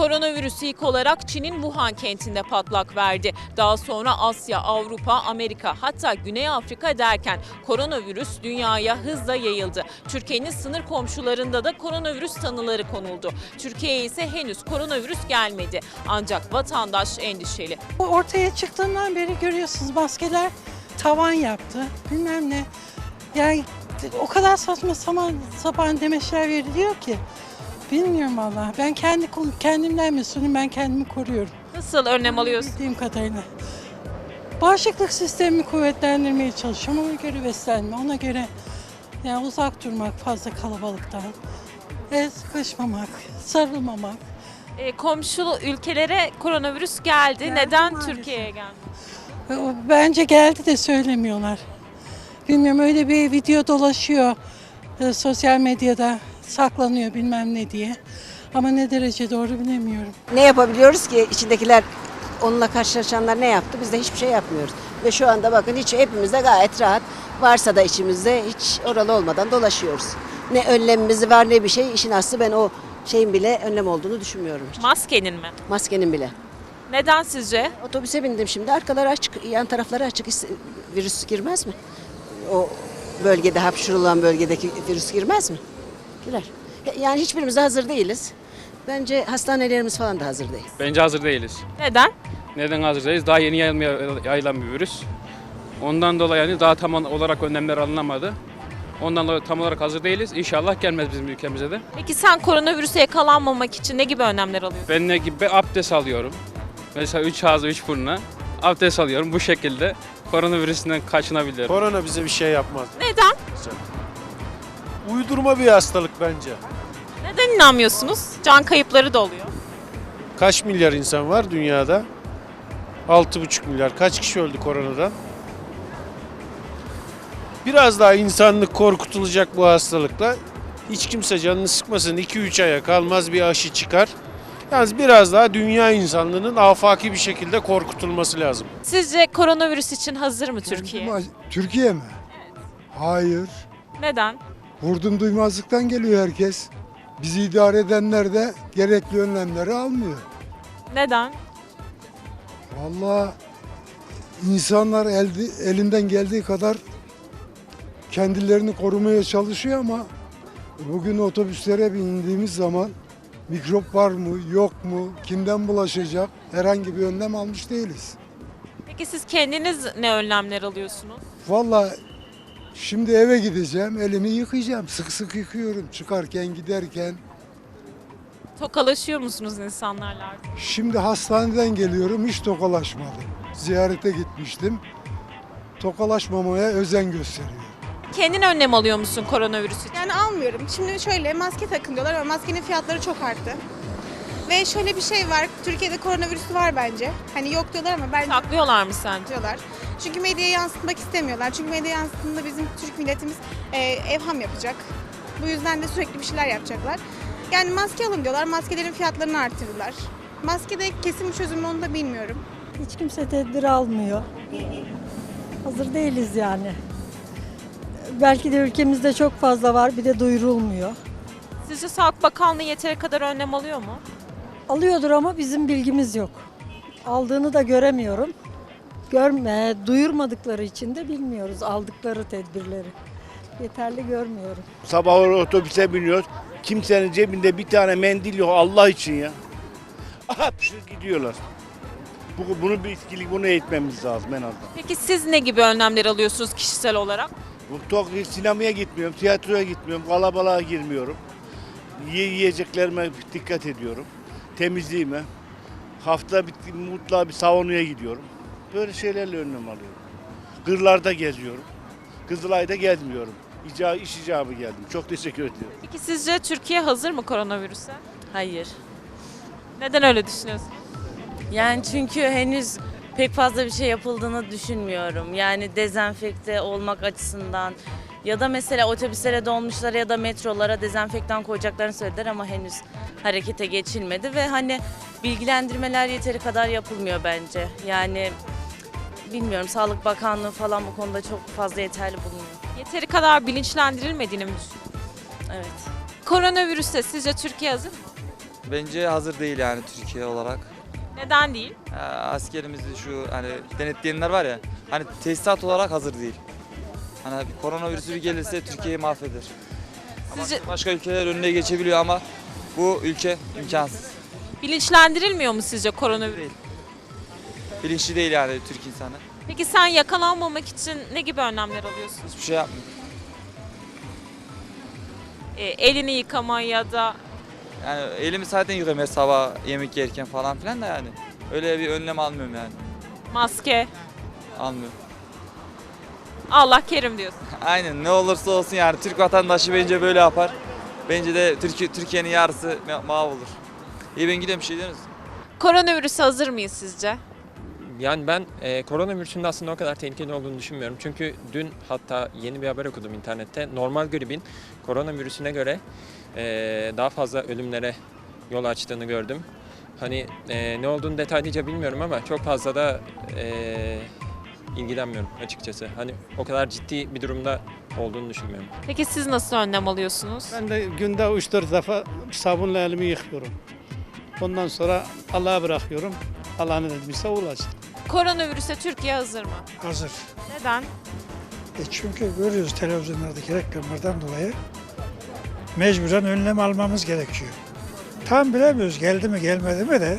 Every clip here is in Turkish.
Koronavirüs ilk olarak Çin'in Wuhan kentinde patlak verdi. Daha sonra Asya, Avrupa, Amerika hatta Güney Afrika derken koronavirüs dünyaya hızla yayıldı. Türkiye'nin sınır komşularında da koronavirüs tanıları konuldu. Türkiye'ye ise henüz koronavirüs gelmedi. Ancak vatandaş endişeli. Ortaya çıktığından beri görüyorsunuz maskeler tavan yaptı. Bilmem ne. Yani o kadar saçma sapan, sapan demeçler veriliyor ki. Bilmiyorum valla. Ben kendi kendimden mesulüm. Ben kendimi koruyorum. Nasıl önlem alıyorsun? Bildiğim kadarıyla. Bağışıklık sistemimi kuvvetlendirmeye çalışıyorum. Ona göre beslenme. Ona göre yani uzak durmak fazla kalabalıktan. El sıkışmamak, sarılmamak. E, komşu ülkelere koronavirüs geldi. Geldi Neden maalesef. Türkiye'ye geldi? O Bence geldi de söylemiyorlar. Bilmiyorum öyle bir video dolaşıyor e, sosyal medyada saklanıyor bilmem ne diye. Ama ne derece doğru bilemiyorum. Ne yapabiliyoruz ki içindekiler onunla karşılaşanlar ne yaptı? Biz de hiçbir şey yapmıyoruz. Ve şu anda bakın hiç hepimiz de gayet rahat. Varsa da içimizde hiç oralı olmadan dolaşıyoruz. Ne önlemimiz var ne bir şey. İşin aslı ben o şeyin bile önlem olduğunu düşünmüyorum. Maskenin mi? Maskenin bile. Neden sizce? Otobüse bindim şimdi. Arkaları açık, yan tarafları açık. Hiç Virüs girmez mi? O bölgede hapşurulan bölgedeki virüs girmez mi? Girer. Yani hiçbirimiz de hazır değiliz. Bence hastanelerimiz falan da hazır değil. Bence hazır değiliz. Neden? Neden hazır değiliz? Daha yeni yayılmaya, yayılan bir virüs. Ondan dolayı yani daha tam olarak önlemler alınamadı. Ondan dolayı tam olarak hazır değiliz. İnşallah gelmez bizim ülkemize de. Peki sen koronavirüse yakalanmamak için ne gibi önlemler alıyorsun? Ben ne gibi abdest alıyorum. Mesela 3 ağzı 3 buruna. Abdest alıyorum. Bu şekilde koronavirüsünden kaçınabilirim. Korona bize bir şey yapmaz. Neden? Uydurma bir hastalık bence. Neden inanmıyorsunuz? Can kayıpları da oluyor. Kaç milyar insan var dünyada? 6,5 milyar. Kaç kişi öldü koronadan? Biraz daha insanlık korkutulacak bu hastalıkla. Hiç kimse canını sıkmasın. 2-3 aya kalmaz bir aşı çıkar. Yalnız biraz daha dünya insanlığının afaki bir şekilde korkutulması lazım. Sizce koronavirüs için hazır mı Türkiye? Türkiye mi? Hayır. Neden? Vurdum duymazlıktan geliyor herkes. Bizi idare edenler de gerekli önlemleri almıyor. Neden? Vallahi insanlar elde, elinden geldiği kadar kendilerini korumaya çalışıyor ama bugün otobüslere bindiğimiz zaman mikrop var mı yok mu kimden bulaşacak herhangi bir önlem almış değiliz. Peki siz kendiniz ne önlemler alıyorsunuz? Vallahi şimdi eve gideceğim, elimi yıkayacağım. Sık sık yıkıyorum çıkarken giderken. Tokalaşıyor musunuz insanlarla artık? Şimdi hastaneden geliyorum, hiç tokalaşmadım. Ziyarete gitmiştim. Tokalaşmamaya özen gösteriyor. Kendin önlem alıyor musun koronavirüs için? Yani almıyorum. Şimdi şöyle maske takın diyorlar ama maskenin fiyatları çok arttı. Ve şöyle bir şey var. Türkiye'de koronavirüs var bence. Hani yok diyorlar ama bence Saklıyorlar mı sence? diyorlar. Çünkü medyaya yansıtmak istemiyorlar. Çünkü medya yansıttığında bizim Türk milletimiz e, evham yapacak. Bu yüzden de sürekli bir şeyler yapacaklar. Yani maske alın diyorlar. Maskelerin fiyatlarını artırırlar. Maskede kesin bir çözüm onu da bilmiyorum. Hiç kimse tedbir almıyor. Hazır değiliz yani. Belki de ülkemizde çok fazla var bir de duyurulmuyor. Sizce Sağlık Bakanlığı yeteri kadar önlem alıyor mu? Alıyordur ama bizim bilgimiz yok. Aldığını da göremiyorum. Görme, duyurmadıkları için de bilmiyoruz aldıkları tedbirleri. Yeterli görmüyorum. Sabah otobüse biniyoruz. Kimsenin cebinde bir tane mendil yok Allah için ya. Aha gidiyorlar. Bu, bunu bir etkilik bunu eğitmemiz lazım en azından. Peki siz ne gibi önlemler alıyorsunuz kişisel olarak? Bu tok sinemaya gitmiyorum, tiyatroya gitmiyorum, kalabalığa girmiyorum. Ye, yiyeceklerime dikkat ediyorum. Temizliğime. Hafta bir, mutlaka bir savunuya gidiyorum. Böyle şeylerle önlem alıyorum. Kırlarda geziyorum. Kızılay'da gezmiyorum. İca, iş icabı geldim. Çok teşekkür ediyorum. Peki sizce Türkiye hazır mı koronavirüse? Hayır. Neden öyle düşünüyorsunuz? Yani çünkü henüz pek fazla bir şey yapıldığını düşünmüyorum. Yani dezenfekte olmak açısından ya da mesela otobüslere, dolmuşlara ya da metrolara dezenfektan koyacaklarını söylediler ama henüz harekete geçilmedi ve hani bilgilendirmeler yeteri kadar yapılmıyor bence. Yani bilmiyorum Sağlık Bakanlığı falan bu konuda çok fazla yeterli bulunmuyor. Yeteri kadar bilinçlendirilmediğini mi düşünüyorsunuz? Evet. Koronavirüse sizce Türkiye hazır mı? Bence hazır değil yani Türkiye olarak. Neden değil? Ya, askerimizi şu hani denetleyenler var ya hani tesisat olarak hazır değil. Hani bir koronavirüsü bir gelirse Türkiye'yi mahveder. Sizce Başka ülkeler önüne geçebiliyor ama bu ülke imkansız. bilinçlendirilmiyor mu sizce koronavirüs? Bilinçli değil yani Türk insanı. Peki sen yakalanmamak için ne gibi önlemler alıyorsun? Hiçbir şey yapmıyor. E, elini yıkama ya da Yani elimi zaten yıkıyorum her sabah yemek yerken falan filan da yani. Öyle bir önlem almıyorum yani. maske. Almıyorum. Allah kerim diyorsun. Aynen ne olursa olsun yani Türk vatandaşı bence böyle yapar. Bence de Türkiye Türkiye'nin yarısı ma- mahvolur. İyi ben gidiyorum bir şey diyorsunuz. Koronavirüse hazır mıyız sizce? Yani ben e, koronavirüsün de aslında o kadar tehlikeli olduğunu düşünmüyorum. Çünkü dün hatta yeni bir haber okudum internette. Normal gripin koronavirüsüne göre e, daha fazla ölümlere yol açtığını gördüm. Hani e, ne olduğunu detaylıca bilmiyorum ama çok fazla da e, ilgilenmiyorum açıkçası. Hani o kadar ciddi bir durumda olduğunu düşünmüyorum. Peki siz nasıl önlem alıyorsunuz? Ben de günde 3-4 defa sabunla elimi yıkıyorum. Ondan sonra Allah'a bırakıyorum. Allah ne dediyse. Koronavirüse Türkiye hazır mı? Hazır. Neden? E çünkü görüyoruz televizyonlardaki reklamlardan dolayı mecburen önlem almamız gerekiyor. Tam bilemiyoruz geldi mi gelmedi mi de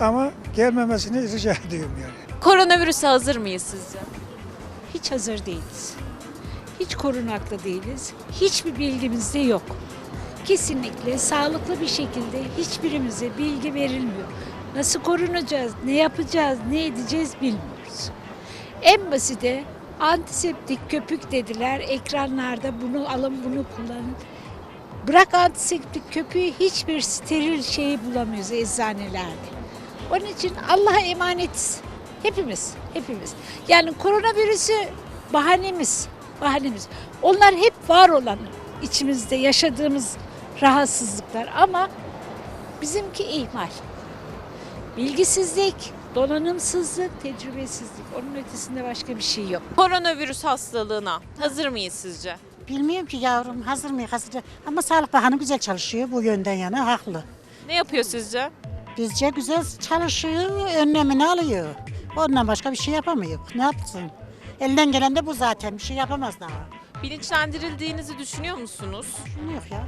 ama gelmemesini rica ediyorum yani. Koronavirüse hazır mıyız sizce? Hiç hazır değiliz. Hiç korunaklı değiliz. Hiçbir bilgimiz de yok. Kesinlikle sağlıklı bir şekilde hiçbirimize bilgi verilmiyor. Nasıl korunacağız, ne yapacağız, ne edeceğiz bilmiyoruz. En basite antiseptik köpük dediler. Ekranlarda bunu alın bunu kullanın. Bırak antiseptik köpüğü hiçbir steril şeyi bulamıyoruz eczanelerde. Onun için Allah'a emanetiz. Hepimiz, hepimiz. Yani koronavirüsü bahanemiz, bahanemiz. Onlar hep var olan içimizde yaşadığımız rahatsızlıklar ama bizimki ihmal. Bilgisizlik, donanımsızlık, tecrübesizlik. Onun ötesinde başka bir şey yok. Koronavirüs hastalığına hazır mıyız sizce? Bilmiyorum ki yavrum hazır mı hazır ama Sağlık Bakanı güzel çalışıyor bu yönden yana haklı. Ne yapıyor sizce? Bizce güzel çalışıyor, önlemini alıyor. Ondan başka bir şey yapamıyor. Ne yapsın? Elinden gelen de bu zaten. Bir şey yapamaz daha. Bilinçlendirildiğinizi düşünüyor musunuz? Yok ya.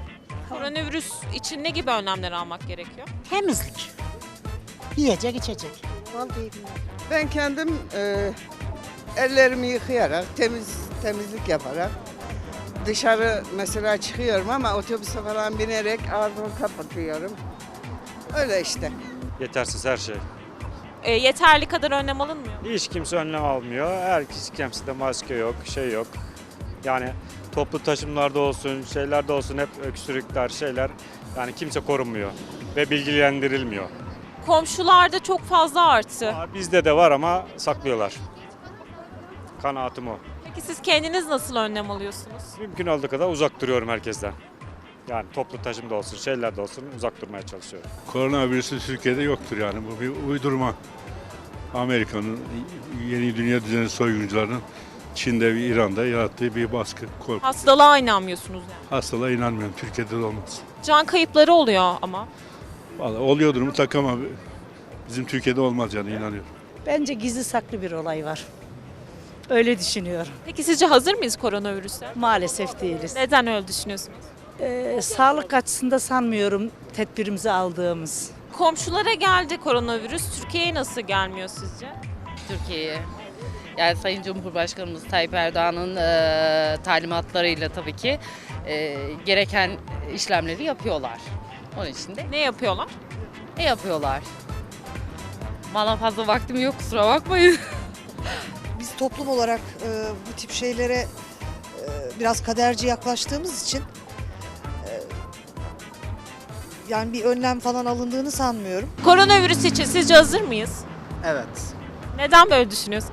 Koronavirüs için ne gibi önlemler almak gerekiyor? Temizlik. Yiyecek, içecek. Vallahi billahi. Ben kendim e, ellerimi yıkayarak, temiz temizlik yaparak dışarı mesela çıkıyorum ama otobüse falan binerek ağzımı kapatıyorum. Öyle işte. Yetersiz her şey. E, yeterli kadar önlem alınmıyor. Hiç kimse önlem almıyor. Herkes kimsede maske yok, şey yok. Yani toplu taşımlarda olsun, şeylerde olsun hep öksürükler, şeyler. Yani kimse korunmuyor ve bilgilendirilmiyor. Komşularda çok fazla arttı. Bizde de var ama saklıyorlar. Kanaatim o. Peki siz kendiniz nasıl önlem alıyorsunuz? Mümkün olduğu kadar uzak duruyorum herkesten. Yani toplu taşımda olsun, şeylerde olsun uzak durmaya çalışıyorum. Koronavirüsü Türkiye'de yoktur yani bu bir uydurma. Amerika'nın yeni dünya düzeni soyguncularının Çin'de ve İran'da yarattığı bir baskı, korku. Hastalığa inanmıyorsunuz yani. Hastalığa inanmıyorum. Türkiye'de de olmaz. Can kayıpları oluyor ama. Vallahi oluyordur mutlaka ama bizim Türkiye'de olmaz yani inanıyorum. Bence gizli saklı bir olay var. Öyle düşünüyorum. Peki sizce hazır mıyız koronavirüse? Maalesef değiliz. Neden öyle düşünüyorsunuz? Ee, sağlık açısında sanmıyorum tedbirimizi aldığımız. Komşulara geldi koronavirüs. Türkiye'ye nasıl gelmiyor sizce? Türkiye'ye. Yani Sayın Cumhurbaşkanımız Tayyip Erdoğan'ın e, talimatlarıyla tabii ki e, gereken işlemleri yapıyorlar. Onun için de Ne yapıyorlar? ne yapıyorlar? Bana fazla vaktim yok kusura bakmayın. Biz toplum olarak e, bu tip şeylere e, biraz kaderci yaklaştığımız için yani bir önlem falan alındığını sanmıyorum. Koronavirüs için sizce hazır mıyız? Evet. Neden böyle düşünüyorsun?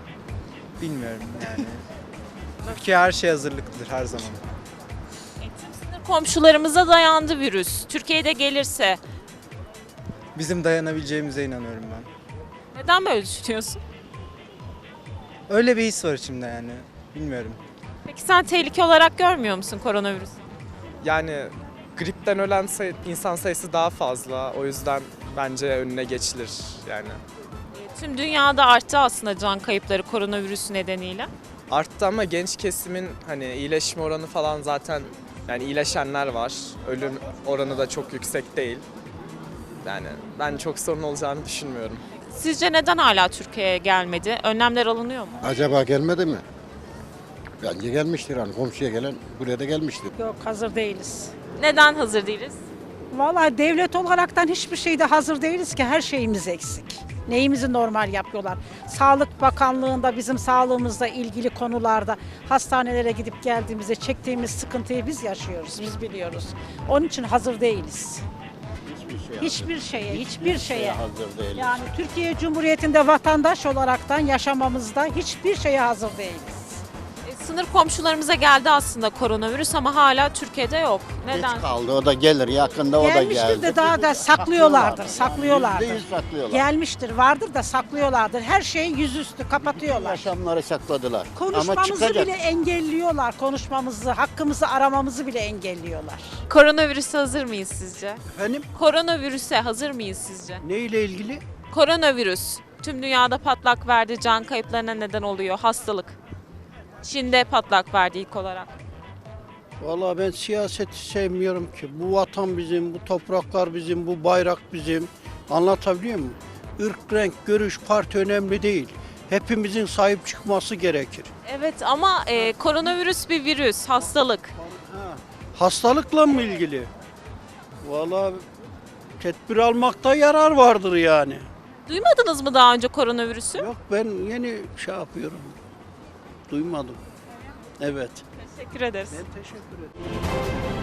Bilmiyorum yani. Türkiye her şey hazırlıklıdır her zaman. Sınır komşularımıza dayandı virüs. Türkiye'de gelirse Bizim dayanabileceğimize inanıyorum ben. neden böyle düşünüyorsun? Öyle bir his var içimde yani. Bilmiyorum. Peki sen tehlike olarak görmüyor musun koronavirüsü? Yani gripten ölen sayı, insan sayısı daha fazla. O yüzden bence önüne geçilir yani. Tüm dünyada arttı aslında can kayıpları koronavirüs nedeniyle. Arttı ama genç kesimin hani iyileşme oranı falan zaten yani iyileşenler var. Ölüm oranı da çok yüksek değil. Yani ben çok sorun olacağını düşünmüyorum. Sizce neden hala Türkiye'ye gelmedi? Önlemler alınıyor mu? Acaba gelmedi mi? Bence gelmiştir hani komşuya gelen buraya da gelmiştir. Yok hazır değiliz. Neden hazır değiliz? Vallahi devlet olaraktan hiçbir şeyde hazır değiliz ki her şeyimiz eksik. Neyimizi normal yapıyorlar. Sağlık Bakanlığı'nda bizim sağlığımızla ilgili konularda hastanelere gidip geldiğimizde çektiğimiz sıkıntıyı biz yaşıyoruz, biz biliyoruz. Onun için hazır değiliz. Hiçbir şeye, hiçbir şeye. hazır değiliz. Yani Türkiye Cumhuriyeti'nde vatandaş olaraktan yaşamamızda hiçbir şeye hazır değiliz. Sınır komşularımıza geldi aslında koronavirüs ama hala Türkiye'de yok. Neden? Geç kaldı o da gelir yakında o da Gelmiştir geldi. de daha da saklıyorlardır, Yüzde saklıyorlardır. yüz saklıyorlar. Gelmiştir, vardır da saklıyorlardır. Her şeyi yüzüstü kapatıyorlar. Yaşamları sakladılar. Ama Konuşmamızı çıkacak. bile engelliyorlar. Konuşmamızı, hakkımızı aramamızı bile engelliyorlar. Koronavirüse hazır mıyız sizce? Efendim Koronavirüse hazır mıyız sizce? ne ile ilgili? Koronavirüs tüm dünyada patlak verdi, can kayıplarına neden oluyor hastalık. Çin'de patlak verdi ilk olarak. Vallahi ben siyaseti sevmiyorum ki. Bu vatan bizim, bu topraklar bizim, bu bayrak bizim. Anlatabiliyor muyum? Irk, renk, görüş, parti önemli değil. Hepimizin sahip çıkması gerekir. Evet ama e, koronavirüs bir virüs, hastalık. Hastalıkla mı ilgili? Vallahi tedbir almakta yarar vardır yani. Duymadınız mı daha önce koronavirüsü? Yok ben yeni şey yapıyorum. Duymadım. Evet. Teşekkür ederiz. Ben teşekkür ederim.